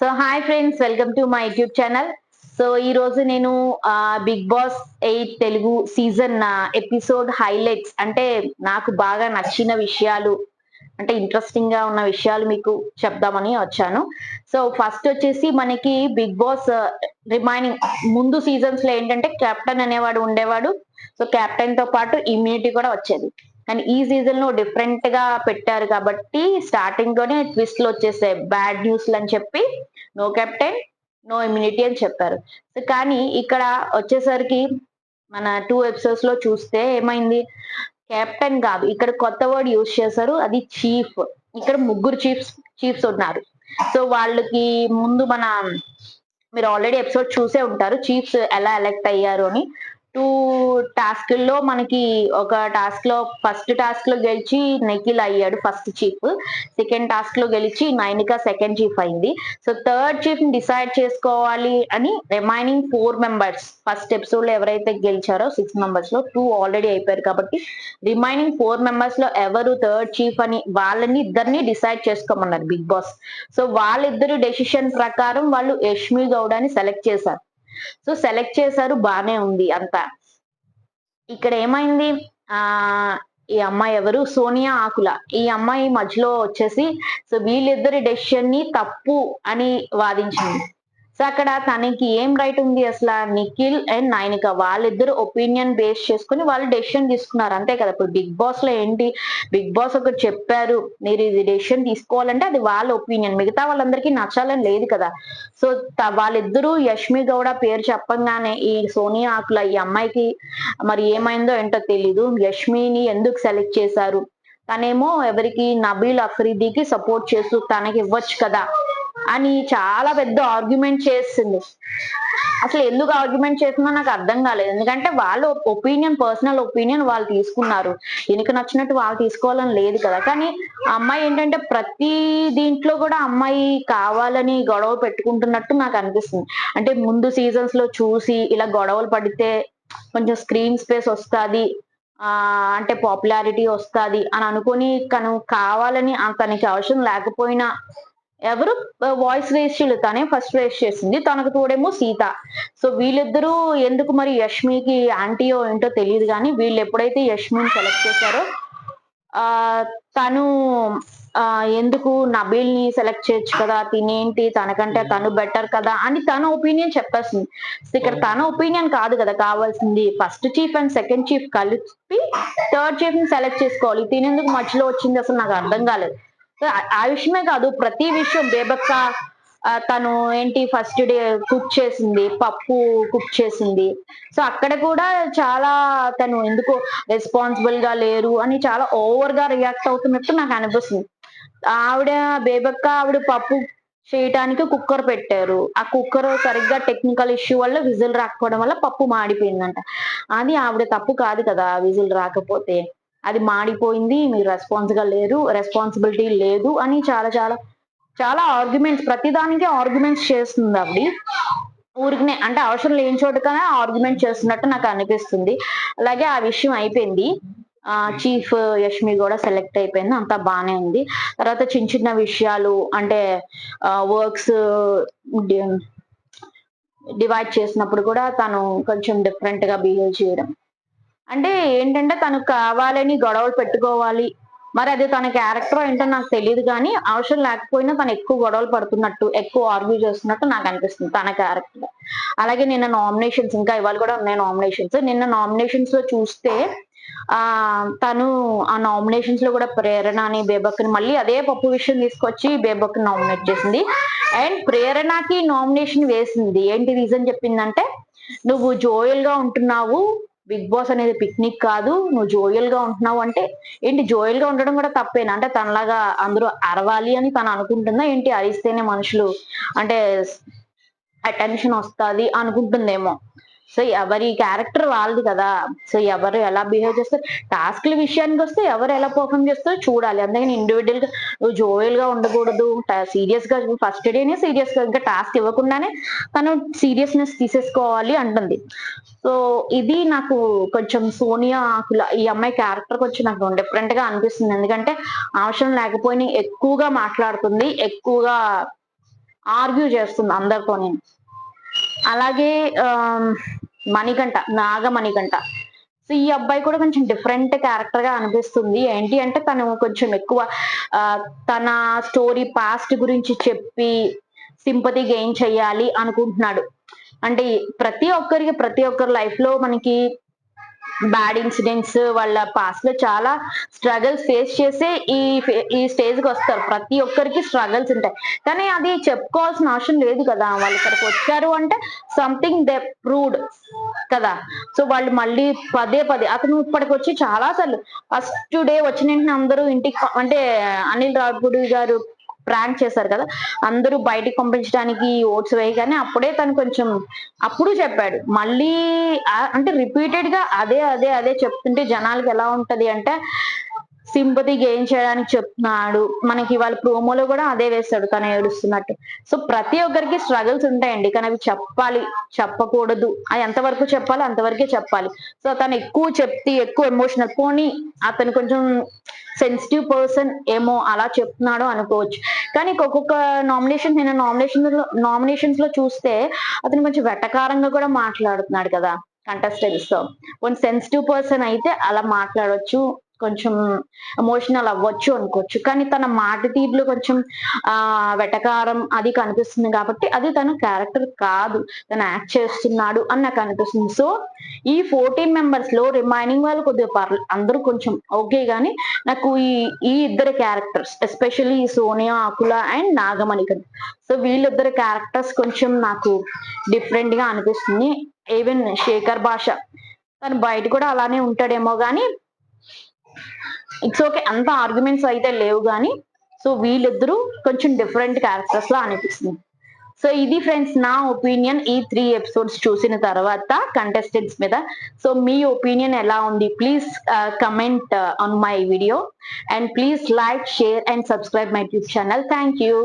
So hi friends welcome to my YouTube channel so ఈ రోజు నేను Bigg Boss eight Telugu season episode highlights అంటే నాకు బాగా నచ్చిన విషయాలు అంటే ఇంట్రెస్టింగ్గా ఉన్న విషయాలు మీకు చెప్దామని వచ్చాను. సో ఫస్ట్ వచ్చేసి మనకి బిగ్ బాస్ రిమైనింగ్ ముందు సీజన్స్లో ఏంటంటే కెప్టెన్ అనేవాడు ఉండేవాడు. సో కెప్టెన్తో పాటు ఇమ్యూనిటీ కూడా వచ్చేది. కానీ ఈ సీజన్లో డిఫరెంట్గా పెట్టారు కాబట్టి స్టార్టింగ్లోనే ట్విస్ట్లో వచ్చేసాయి. బ్యాడ్ న్యూస్ అని చెప్పి నో కెప్టెన్ నో ఇమ్యూనిటీ అని చెప్పారు. సో కానీ ఇక్కడ వచ్చేసరికి మన టూ ఎపిసోడ్స్లో చూస్తే ఏమైంది? కెప్టెన్ కాదు ఇక్కడ కొత్త వర్డ్ యూజ్ చేశారు. అది చీఫ్ ఇక్కడ ముగ్గురు చీఫ్స్ చీఫ్స్ ఉన్నారు. సో వాళ్ళకి ముందు మన మీరు ఆల్రెడీ ఎపిసోడ్ చూసే ఉంటారు. చీఫ్స్ ఎలా ఎలెక్ట్ అయ్యారు అని. టూ టాస్క్లో మనకి ఒక టాస్క్లో ఫస్ట్ టాస్క్లో గెలిచి నిఖిల్ అయ్యాడు ఫస్ట్ చీఫ్. సెకండ్ టాస్క్లో గెలిచి నైనిక సెకండ్ చీఫ్ అయింది. సో థర్డ్ చీఫ్ని డిసైడ్ చేసుకోవాలి అని రిమైనింగ్ ఫోర్ మెంబర్స్ ఫస్ట్ ఎపిసోడ్లో ఎవరైతే గెలిచారో సిక్స్ మెంబర్స్లో టూ ఆల్రెడీ అయిపోయారు కాబట్టి రిమైనింగ్ ఫోర్ మెంబర్స్లో ఎవరు థర్డ్ చీఫ్ అని వాళ్ళని ఇద్దరిని డిసైడ్ చేసుకోమన్నారు బిగ్ బాస్. సో వాళ్ళిద్దరు డెసిషన్ ప్రకారం వాళ్ళు యష్మి గౌడని సెలెక్ట్ చేశారు. సో సెలెక్ట్ చేశారు బానే ఉంది అంతా. ఇక్కడ ఏమైంది? ఆ ఈ అమ్మాయి ఎవరు? సోనియా ఆకుల. ఈ అమ్మాయి మధ్యలో వచ్చేసి సో వీళ్ళిద్దరి డెసిషన్ని తప్పు అని వాదించింది. సో అక్కడ తనకి ఏం రైట్ ఉంది అసలు నిఖిల్ అండ్ నైనిక వాళ్ళిద్దరు ఒపీనియన్ బేస్ చేసుకుని వాళ్ళు డెసిషన్ తీసుకున్నారు. అంతే కదా ఇప్పుడు బిగ్ బాస్లో ఏంటి? బిగ్ బాస్ ఒకటి చెప్పారు మీరు ఇది డెసిషన్ తీసుకోవాలంటే అది వాళ్ళ ఒపీనియన్ మిగతా వాళ్ళందరికీ నచ్చాలని లేదు కదా. సో వాళ్ళిద్దరూ యష్మి గౌడ పేరు చెప్పంగానే ఈ సోనియా ఆకుల ఈ అమ్మాయికి మరి ఏమైందో ఏంటో తెలీదు. యష్మిని ఎందుకు సెలెక్ట్ చేశారు? తనేమో ఎవరికి? నబీల్ అఫ్రీదీకి సపోర్ట్ చేస్తూ తనకి ఇవ్వచ్చు కదా. అని చాలా పెద్ద ఆర్గ్యుమెంట్ చేస్తుంది అసలు ఎందుకు ఆర్గ్యుమెంట్ చేస్తుందో నాకు అర్థం కాలేదు. ఎందుకంటే వాళ్ళ ఒపీనియన్ పర్సనల్ ఒపీనియన్ వాళ్ళు తీసుకున్నారు. దీనికి నచ్చినట్టు వాళ్ళు తీసుకోవాలని లేదు కదా. కానీ అమ్మాయి ఏంటంటే ప్రతి దీంట్లో కూడా అమ్మాయి కావాలని గొడవ పెట్టుకుంటున్నట్టు నాకు అనిపిస్తుంది. అంటే ముందు సీజన్స్లో చూసి ఇలా గొడవలు పడితే కొంచెం స్క్రీన్ స్పేస్ వస్తుంది అంటే పాపులారిటీ వస్తుంది అని అనుకుని తను కావాలని ఆ తనకి అవసరం లేకపోయినా ఎవరు? వాయిస్ రేస్ చేయలేదు తనే ఫస్ట్ రేస్ చేసింది. తనకు తోడేమో సీత. సో వీళ్ళిద్దరూ ఎందుకు మరి యష్మికి యాంటీయో ఏంటో తెలియదు కానీ వీళ్ళు ఎప్పుడైతే యష్మిని సెలెక్ట్ చేశారో ఆ తను ఆ ఎందుకు నబీల్ని సెలెక్ట్ చేయొచ్చు కదా? తినేంటి? తనకంటే తను బెటర్ కదా? అని తన ఒపీనియన్ చెప్పేస్తుంది. సో ఇక్కడ తన ఒపీనియన్ కాదు కదా కావాల్సింది. First chief and second chief కలిపి థర్డ్ చీఫ్ని సెలెక్ట్ చేసుకోవాలి. తినేందుకు మధ్యలో వచ్చింది అసలు నాకు అర్థం కాలేదు. ఆ- విషయమే కాదు ప్రతి విషయం. బేబక్క తను ఏంటి ఫస్ట్ డే కుక్ చేసింది పప్పు కుక్ చేసింది. సో అక్కడ కూడా చాలా తను ఎందుకు రెస్పాన్సిబుల్గా లేరు అని చాలా ఓవర్గా రియాక్ట్ అవుతున్నట్టు నాకు అనిపిస్తుంది. ఆవిడ బేబక్క ఆవిడ పప్పు చేయటానికి కుక్కర్ పెట్టారు. ఆ కుక్కర్ సరిగ్గా టెక్నికల్ ఇష్యూ వల్ల విజిల్ రాకపోవడం వల్ల పప్పు మాడిపోయిందంట. అది ఆవిడ తప్పు కాదు కదా విజిల్ రాకపోతే. అది మాడిపోయింది మీరు రెస్పాన్స్గా లేరు రెస్పాన్సిబిలిటీ లేదు అని చాలా చాలా చాలా ఆర్గ్యుమెంట్స్ ప్రతిదానికి ఆర్గ్యుమెంట్స్ చేస్తుంది అవి ఊరికినే అంటే అవసరం లేని చోటుకనే ఆర్గ్యుమెంట్ చేస్తున్నట్టు నాకు అనిపిస్తుంది. అలాగే ఆ విషయం అయిపోయింది. చీఫ్ యష్మి కూడా సెలెక్ట్ అయిపోయింది అంతా బాగానే ఉంది. తర్వాత చిన్న చిన్న విషయాలు అంటే వర్క్స్ డివైడ్ చేసినప్పుడు కూడా తను కొంచెం డిఫరెంట్గా బిహేవ్ చేయడం. అంటే ఏంటంటే తను కావాలని గొడవలు పెట్టుకోవాలి. మరి అది తన క్యారెక్టర్ ఏంటో నాకు తెలియదు కానీ అవసరం లేకపోయినా తను ఎక్కువ గొడవలు పడుతున్నట్టు ఎక్కువ ఆర్గ్యూ చేస్తున్నట్టు నాకు అనిపిస్తుంది తన క్యారెక్టర్. అలాగే నిన్న నామినేషన్స్ ఇంకా ఇవాళ కూడా ఉన్నాయి నామినేషన్స్ నిన్న నామినేషన్స్లో చూస్తే ఆ తను ఆ నామినేషన్స్లో కూడా ప్రేరణ అని బేబక్ని మళ్ళీ అదే పప్పు విషయం తీసుకొచ్చి బేబక్ నామినేట్ చేసింది. అండ్ ప్రేరణకి నామినేషన్ వేసింది. ఏంటి రీజన్ చెప్పిందంటే నువ్వు జోయల్గా ఉంటున్నావు బిగ్ బాస్ అనేది పిక్నిక్ కాదు. నువ్వు జోయల్గా ఉంటున్నావు అంటే ఏంటి జోయల్గా ఉండడం కూడా తప్పేనా? అంటే తనలాగా అందరూ అరవాలి అని తను అనుకుంటుందా? ఏంటి అరిస్తేనే మనుషులు అంటే అటెన్షన్ వస్తుంది అనుకుంటుందేమో. సో ఎవరి క్యారెక్టర్ వాళ్ళది కదా. సో ఎవరు ఎలా బిహేవ్ చేస్తారు టాస్క్ల విషయానికి వస్తే ఎవరు ఎలా పర్ఫామ్ చేస్తారో చూడాలి. అందుకని ఇండివిజువల్గా నువ్వు జోయల్గా ఉండకూడదు సీరియస్గా ఫస్ట్ డేనే సీరియస్గా ఇంకా టాస్క్ ఇవ్వకుండానే తను సీరియస్నెస్ తీసేసుకోవాలి అంటుంది. సో ఇది నాకు కొంచెం సోనియా ఆకుల ఈ అమ్మాయి క్యారెక్టర్ కొంచెం నాకు డిఫరెంట్గా అనిపిస్తుంది. ఎందుకంటే అవసరం లేకపోయినా ఎక్కువగా మాట్లాడుతుంది ఎక్కువగా ఆర్గ్యూ చేస్తుంది అందరితో నేను అలాగే మణికంఠ నాగ మణికంఠ సో ఈ అబ్బాయి కూడా కొంచెం డిఫరెంట్ క్యారెక్టర్గా అనిపిస్తుంది. ఏంటి అంటే తను కొంచెం ఎక్కువ తన స్టోరీ పాస్ట్ గురించి చెప్పి సింపతి గెయిన్ చేయాలి అనుకుంటున్నాడు. అంటే ప్రతి ఒక్కరికి ప్రతి ఒక్కరి లైఫ్లో మనకి బ్యాడ్ ఇన్సిడెంట్స్ వాళ్ళ పాస్ట్లో చాలా స్ట్రగల్స్ ఫేస్ చేసే ఈ ఈ స్టేజ్కి వస్తారు. ప్రతి ఒక్కరికి స్ట్రగల్స్ ఉంటాయి. కానీ అది చెప్పుకోవాల్సిన అవసరం లేదు కదా. వాళ్ళు ఇక్కడికి వచ్చారు అంటే సంథింగ్ దే ప్రూవ్డ్ కదా. సో వాళ్ళు మళ్ళీ పదే పదే అతను ఇప్పటికి వచ్చి చాలా సార్లు ఫస్ట్ డే వచ్చిన వెంటనే అందరూ ఇంటికి అంటే అనిల్ రావుపూడి గారు ప్రాంక్ చేశారు కదా అందరూ బయటికి పంపించడానికి ఓట్స్ వేయగానే అప్పుడే తను కొంచెం అప్పుడు చెప్పాడు. మళ్ళీ అంటే రిపీటెడ్గా అదే అదే అదే చెప్తుంటే జనాలకి ఎలా ఉంటది అంటే సింపతి గెయిన్ చేయడానికి చెప్తున్నాడు. మనకి వాళ్ళ ప్రోమోలో కూడా అదే వేస్తాడు తను ఏడుస్తున్నట్టు. సో ప్రతి ఒక్కరికి స్ట్రగుల్స్ ఉంటాయండి. కానీ అవి చెప్పాలి చెప్పకూడదు. అది ఎంతవరకు చెప్పాలి అంతవరకే చెప్పాలి. సో తను ఎక్కువ చెప్తే ఎక్కువ ఎమోషనల్ పోనీ అతను కొంచెం సెన్సిటివ్ పర్సన్ ఏమో అలా చెప్తున్నాడు అనుకోవచ్చు. కానీ ఒక్కొక్క నామినేషన్ నేను నామినేషన్ నామినేషన్స్లో చూస్తే అతను కొంచెం వెటకారంగా కూడా మాట్లాడుతున్నాడు కదా కంటెస్టెంట్స్తో. కొంచెం సెన్సిటివ్ పర్సన్ అయితే అలా మాట్లాడొచ్చు కొంచెం ఎమోషనల్ అవ్వచ్చు అనుకోవచ్చు. కానీ తన మాట తీరులో కొంచెం ఆ వెటకారం అది కనిపిస్తుంది కాబట్టి అది తన క్యారెక్టర్ కాదు. తను యాక్ట్ చేస్తున్నాడు అని నాకు అనిపిస్తుంది. సో ఈ ఫోర్టీన్ మెంబర్స్లో రిమైనింగ్ వాళ్ళు కొద్దిగా పర్లేదు అందరూ కొంచెం ఓకే గానీ నాకు ఈ ఈ ఇద్దరు characters especially Sonia Akula and నాగమణికన్. So వీళ్ళిద్దరు క్యారెక్టర్స్ కొంచెం నాకు డిఫరెంట్గా అనిపిస్తుంది. ఈవెన్ శేఖర్ భాష తను బయట కూడా అలానే ఉంటాడేమో కానీ ఇట్స్ ఓకే అంత ఆర్గ్యుమెంట్స్ అయితే లేవు కానీ సో వీళ్ళిద్దరూ కొంచెం డిఫరెంట్ క్యారెక్టర్స్ లా అనిపిస్తుంది. సో ఇది ఫ్రెండ్స్ నా ఒపీనియన్ ఈ త్రీ ఎపిసోడ్స్ చూసిన తర్వాత కంటెస్టెంట్స్ మీద. సో మీ ఒపీనియన్ ఎలా ఉంది? Please comment on my video and please like share and subscribe my YouTube channel thank you